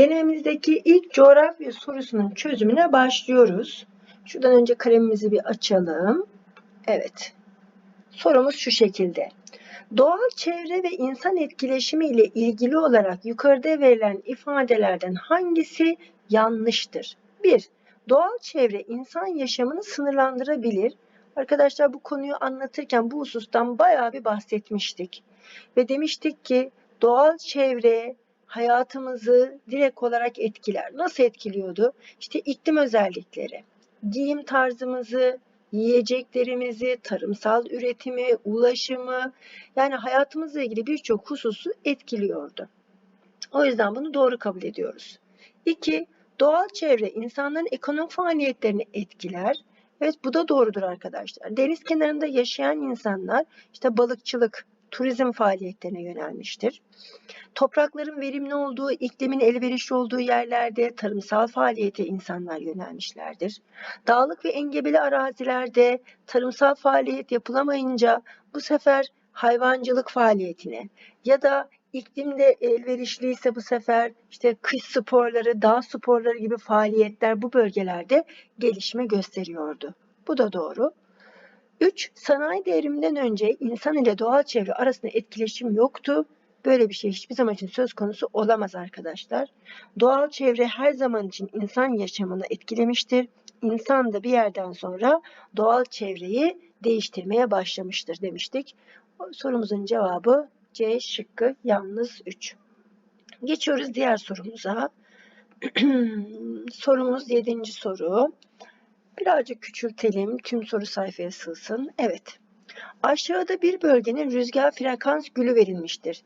Denememizdeki ilk coğrafya sorusunun çözümüne başlıyoruz. Şuradan önce kalemimizi bir açalım. Evet. Sorumuz şu şekilde. Doğal çevre ve insan etkileşimi ile ilgili olarak yukarıda verilen ifadelerden hangisi yanlıştır? 1. Doğal çevre insan yaşamını sınırlandırabilir. Arkadaşlar bu konuyu anlatırken bu husustan bayağı bir bahsetmiştik. Ve demiştik ki doğal çevre hayatımızı direkt olarak etkiler. Nasıl etkiliyordu? İşte iklim özellikleri, giyim tarzımızı, yiyeceklerimizi, tarımsal üretimi, ulaşımı yani hayatımızla ilgili birçok hususu etkiliyordu. O yüzden bunu doğru kabul ediyoruz. 2. Doğal çevre insanların ekonomik faaliyetlerini etkiler. Evet bu da doğrudur arkadaşlar. Deniz kenarında yaşayan insanlar işte balıkçılık, turizm faaliyetlerine yönelmiştir. Toprakların verimli olduğu, iklimin elverişli olduğu yerlerde tarımsal faaliyete insanlar yönelmişlerdir. Dağlık ve engebeli arazilerde tarımsal faaliyet yapılamayınca bu sefer hayvancılık faaliyetine ya da iklimde elverişliyse bu sefer işte kış sporları, dağ sporları gibi faaliyetler bu bölgelerde gelişme gösteriyordu. Bu da doğru. 3. Sanayi devriminden önce insan ile doğal çevre arasında etkileşim yoktu. Böyle bir şey hiçbir zaman için söz konusu olamaz arkadaşlar. Doğal çevre her zaman için insan yaşamını etkilemiştir. İnsan da bir yerden sonra doğal çevreyi değiştirmeye başlamıştır demiştik. Sorumuzun cevabı C şıkkı yalnız 3. Geçiyoruz diğer sorumuza. Sorumuz 7. soru. Birazcık küçültelim. Tüm soru sayfaya sığsın. Evet. Aşağıda bir bölgenin rüzgar frekans gülü verilmiştir.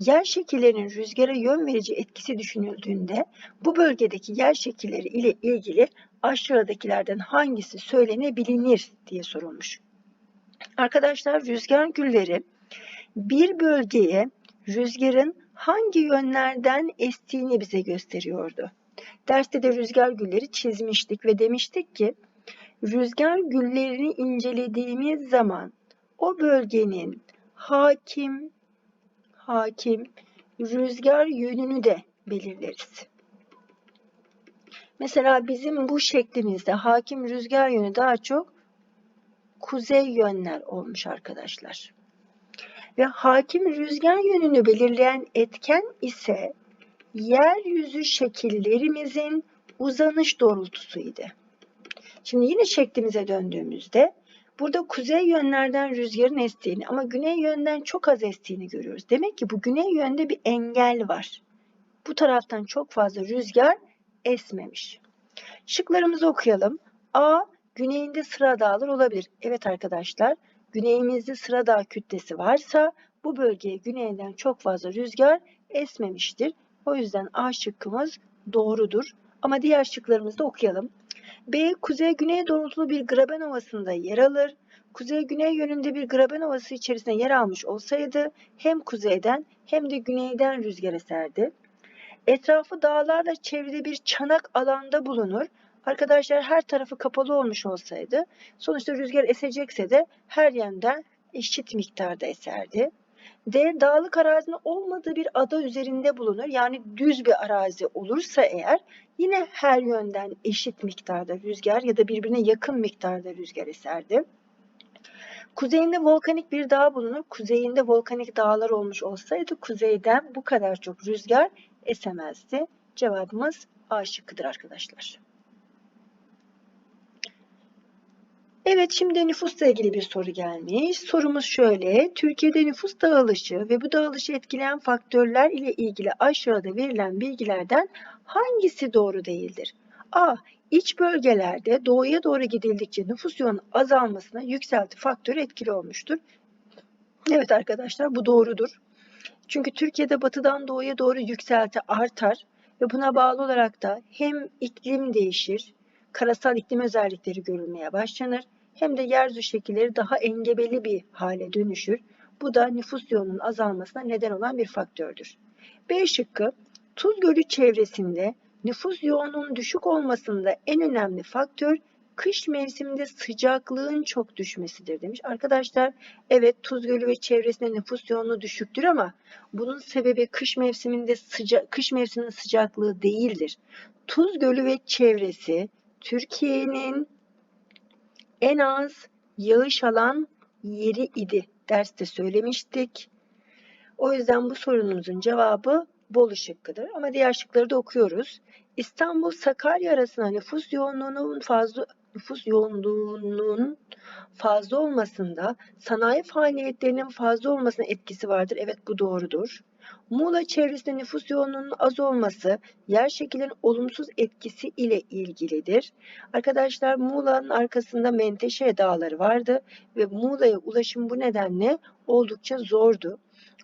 Yer şekillerinin rüzgara yön verici etkisi düşünüldüğünde bu bölgedeki yer şekilleri ile ilgili aşağıdakilerden hangisi söylenebilir diye sorulmuş. Arkadaşlar rüzgar gülleri bir bölgeye rüzgarın hangi yönlerden estiğini bize gösteriyordu. Derste de rüzgar gülleri çizmiştik ve demiştik ki rüzgar güllerini incelediğimiz zaman o bölgenin hakim hakim rüzgar yönünü de belirleriz. Mesela bizim bu şeklimizde hakim rüzgar yönü daha çok kuzey yönler olmuş arkadaşlar. Ve hakim rüzgar yönünü belirleyen etken ise yeryüzü şekillerimizin uzanış doğrultusuydu. Şimdi yine şeklimize döndüğümüzde burada kuzey yönlerden rüzgarın estiğini ama güney yönden çok az estiğini görüyoruz. Demek ki bu güney yönde bir engel var. Bu taraftan çok fazla rüzgar esmemiş. Şıklarımızı okuyalım. A. Güneyinde sıra dağlar olabilir. Evet arkadaşlar, güneyimizde sıra dağ kütlesi varsa bu bölgeye güneyden çok fazla rüzgar esmemiştir. O yüzden A şıkkımız doğrudur. Ama diğer şıklarımızı da okuyalım. B. Kuzey-güney doğrultulu bir graben ovasında yer alır. Kuzey-güney yönünde bir graben ovası içerisinde yer almış olsaydı hem kuzeyden hem de güneyden rüzgar eserdi. Etrafı dağlarla çevrili bir çanak alanda bulunur. Arkadaşlar her tarafı kapalı olmuş olsaydı sonuçta rüzgar esecekse de her yönden eşit miktarda eserdi. D. Dağlık arazinin olmadığı bir ada üzerinde bulunur. Yani düz bir arazi olursa eğer yine her yönden eşit miktarda rüzgar ya da birbirine yakın miktarda rüzgar eserdi. Kuzeyinde volkanik bir dağ bulunur. Kuzeyinde volkanik dağlar olmuş olsaydı kuzeyden bu kadar çok rüzgar esemezdi. Cevabımız A şıkkıdır arkadaşlar. Evet şimdi nüfusla ilgili bir soru gelmiş. Sorumuz şöyle. Türkiye'de nüfus dağılışı ve bu dağılışı etkileyen faktörler ile ilgili aşağıda verilen bilgilerden hangisi doğru değildir? A. İç bölgelerde doğuya doğru gidildikçe nüfus yoğunun azalmasına yükselti faktörü etkili olmuştur. Evet arkadaşlar bu doğrudur. Çünkü Türkiye'de batıdan doğuya doğru yükselti artar ve buna bağlı olarak da hem iklim değişir, karasal iklim özellikleri görülmeye başlanır hem de yeryüzü şekilleri daha engebeli bir hale dönüşür. Bu da nüfus yoğunluğunun azalmasına neden olan bir faktördür. B şıkkı Tuz Gölü çevresinde nüfus yoğunluğunun düşük olmasında en önemli faktör kış mevsiminde sıcaklığın çok düşmesidir demiş. Arkadaşlar evet Tuz Gölü ve çevresinde nüfus yoğunluğu düşüktür ama bunun sebebi kış mevsiminde sıca kış mevsiminin sıcaklığı değildir. Tuz Gölü ve çevresi Türkiye'nin en az yağış alan yeri idi. Derste söylemiştik. O yüzden bu sorunumuzun cevabı Bolu şıkkıdır. Ama diğer şıkları da okuyoruz. İstanbul Sakarya arasında nüfus yoğunluğunun fazla nüfus yoğunluğunun fazla olmasında sanayi faaliyetlerinin fazla olmasına etkisi vardır. Evet bu doğrudur. Muğla çevresinde nüfus yoğunluğunun az olması yer şekilin olumsuz etkisi ile ilgilidir. Arkadaşlar Muğla'nın arkasında Menteşe dağları vardı ve Muğla'ya ulaşım bu nedenle oldukça zordu.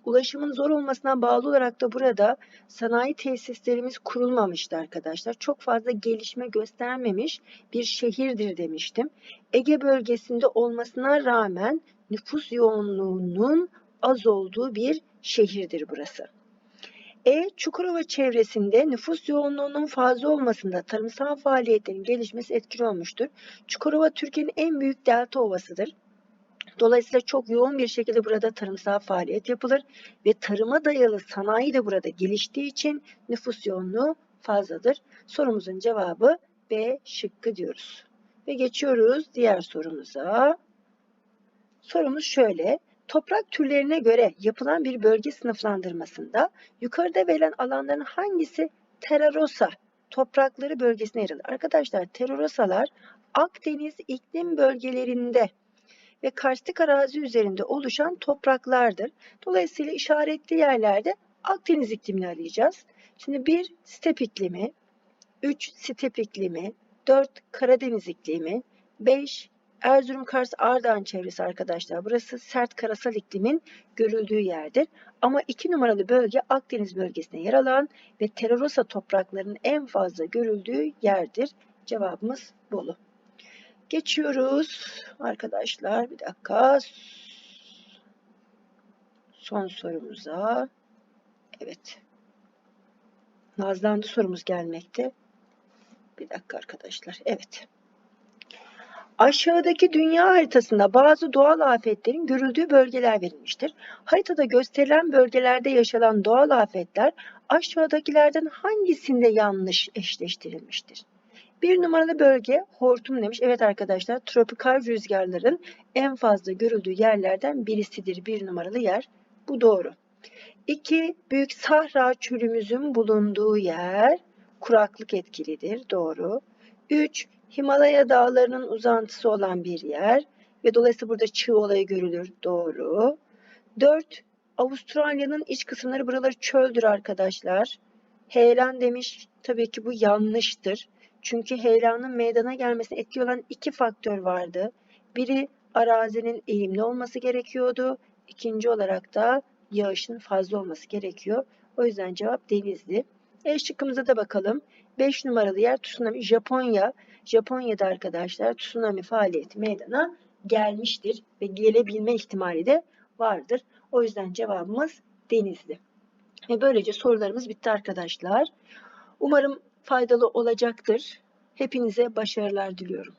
Ulaşımın zor olmasına bağlı olarak da burada sanayi tesislerimiz kurulmamıştı arkadaşlar. Çok fazla gelişme göstermemiş bir şehirdir demiştim. Ege bölgesinde olmasına rağmen nüfus yoğunluğunun az olduğu bir şehirdir burası. E. Çukurova çevresinde nüfus yoğunluğunun fazla olmasında tarımsal faaliyetlerin gelişmesi etkili olmuştur. Çukurova Türkiye'nin en büyük delta ovasıdır. Dolayısıyla çok yoğun bir şekilde burada tarımsal faaliyet yapılır ve tarıma dayalı sanayi de burada geliştiği için nüfus yoğunluğu fazladır. Sorumuzun cevabı B şıkkı diyoruz. Ve geçiyoruz diğer sorumuza. Sorumuz şöyle. Toprak türlerine göre yapılan bir bölge sınıflandırmasında yukarıda verilen alanların hangisi Terrarosa toprakları bölgesine yer alır? Arkadaşlar Terrarosalar Akdeniz iklim bölgelerinde ve karstik arazi üzerinde oluşan topraklardır. Dolayısıyla işaretli yerlerde Akdeniz iklimini arayacağız. Şimdi bir step iklimi, 3 step iklimi, 4 Karadeniz iklimi, 5 Erzurum, Kars, Ardahan çevresi arkadaşlar. Burası sert karasal iklimin görüldüğü yerdir. Ama 2 numaralı bölge Akdeniz bölgesine yer alan ve Terrarosa topraklarının en fazla görüldüğü yerdir. Cevabımız Bolu. Geçiyoruz arkadaşlar. Bir dakika. Son sorumuza. Evet. Nazlandı sorumuz gelmekte. Bir dakika arkadaşlar. Evet. Aşağıdaki dünya haritasında bazı doğal afetlerin görüldüğü bölgeler verilmiştir. Haritada gösterilen bölgelerde yaşanan doğal afetler aşağıdakilerden hangisinde yanlış eşleştirilmiştir? Bir numaralı bölge hortum demiş. Evet arkadaşlar tropikal rüzgarların en fazla görüldüğü yerlerden birisidir bir numaralı yer. Bu doğru. İki büyük sahra çölümüzün bulunduğu yer kuraklık etkilidir. Doğru. Üç Himalaya dağlarının uzantısı olan bir yer ve dolayısıyla burada çığ olayı görülür. Doğru. Dört Avustralya'nın iç kısımları buraları çöldür arkadaşlar. Heyelan demiş. Tabii ki bu yanlıştır. Çünkü heyelanın meydana gelmesine etki olan iki faktör vardı. Biri arazinin eğimli olması gerekiyordu. İkinci olarak da yağışın fazla olması gerekiyor. O yüzden cevap denizdi. E şıkkımıza da bakalım. 5 numaralı yer tsunami Japonya. Japonya'da arkadaşlar tsunami faaliyeti meydana gelmiştir ve gelebilme ihtimali de vardır. O yüzden cevabımız denizdi. Ve böylece sorularımız bitti arkadaşlar. Umarım faydalı olacaktır. Hepinize başarılar diliyorum.